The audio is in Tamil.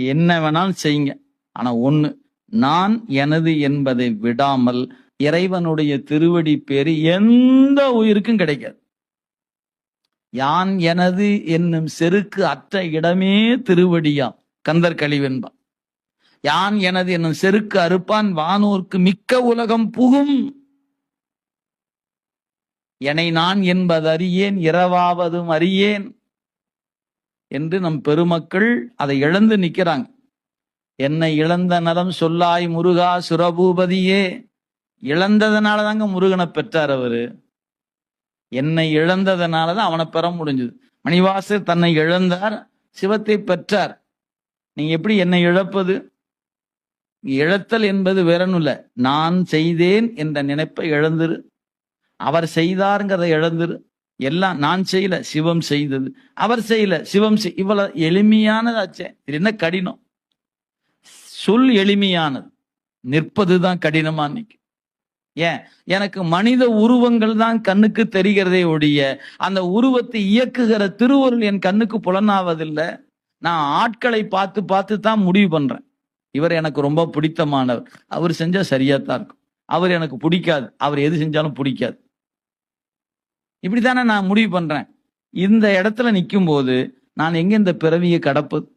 என்ன வேணாலும் செய்யுங்க. ஆனா ஒண்ணு நான் எனது என்பதை விடாமல் இறைவனுடைய திருவடி பேரு எந்த உயிருக்கும் கிடைக்காது. யான் எனது என்னும் செருக்கு அற்ற இடமே திருவடியாம் கந்தர் கழிவென்பா. யான் எனது என்னும் செருக்கு அறுப்பான் வானோர்க்கு மிக்க உலகம் புகும். என்னை நான் என்பது அறியேன் இரவாவதும் அறியேன். என்று நம் பெருமக்கள் அதை இழந்து நிற்கிறாங்க. என்னை இழந்த நலம் சொல்லாய் முருகா சுரபூபதியே. இழந்ததுனால தாங்க முருகனை பெற்றார் அவரு. என்னை இழந்ததுனால தான் அவனை பெற முடிஞ்சது. மணிவாசர் தன்னை இழந்தார் சிவத்தை பெற்றார். நீங்க எப்படி என்னை இழப்பது? இழத்தல் என்பது வேறனுல்ல நான் செய்தேன் என்ற நினைப்பை இழந்துரு. அவர் செய்தாருங்கிறத இழந்துரு. எல்லாம் நான் செய்யல சிவம் செய்தது. அவர் செய்யல சிவம் செய் இவ்வளவு எளிமையானதாச்சே இது என்ன கடினம்? சொல் எளிமையானது. நிற்பதுதான் கடினமா நிற்கும் ஏன்? எனக்கு மனித உருவங்கள் தான் கண்ணுக்கு தெரிகிறதே ஒழிய அந்த உருவத்தை இயக்குகிற திருவருள் என் கண்ணுக்கு புலனாவதில்லை. நான் ஆட்களை பார்த்து பார்த்து தான் முடிவு பண்றேன். இவர் எனக்கு ரொம்ப பிடித்தமானவர். அவர் செஞ்சா சரியா தான் இருக்கும். அவர் எனக்கு பிடிக்காது. அவர் எது செஞ்சாலும் பிடிக்காது. இப்படித்தானே நான் முடிவு பண்றேன். இந்த இடத்துல நிற்கும் போது நான் எங்க இந்த பிறவியை கடப்பது